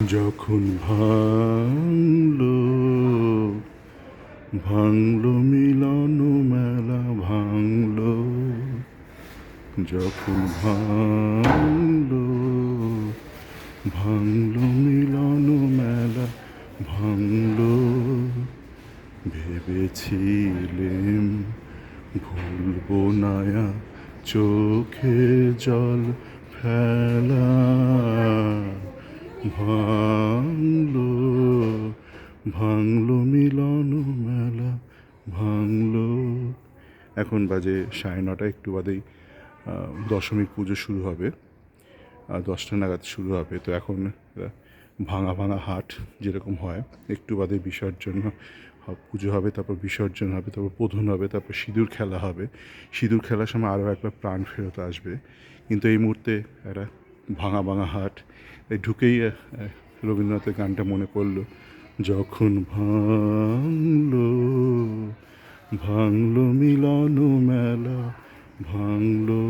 যখন ভাঙলো ভাঙলো মিলন মেলা, ভাঙলো। যখন ভাঙলো ভাঙলো মিলন মেলা, ভাঙলো। ভেবেছিলেম ভুলবো নায়া চোখে জল ফেলা। ভাঙলো ভাঙলো মিলন মেলা, ভাঙলো। এখন বাজে সাড়ে নটা, একটু বাদেই দশমীর পুজো শুরু হবে। আর দশটা নাগাদ শুরু হবে। তো এখন ভাঙা ভাঙা হাট যেরকম হয়, একটু বাদে বিসর্জন পুজো হবে, তারপর বিসর্জন হবে, তারপর প্রধান হবে, তারপর সিঁদুর খেলা হবে। সিঁদুর খেলার সময় আরও একবার প্রাণ ফেরত আসবে। কিন্তু এই মুহূর্তে একটা ভাঙা ভাঙা হাট। এই ঢুকেই রবীন্দ্রনাথের গানটা মনে পড়ল। যখন ভাঙলো ভাঙলো মিলন মেলা, ভাঙলো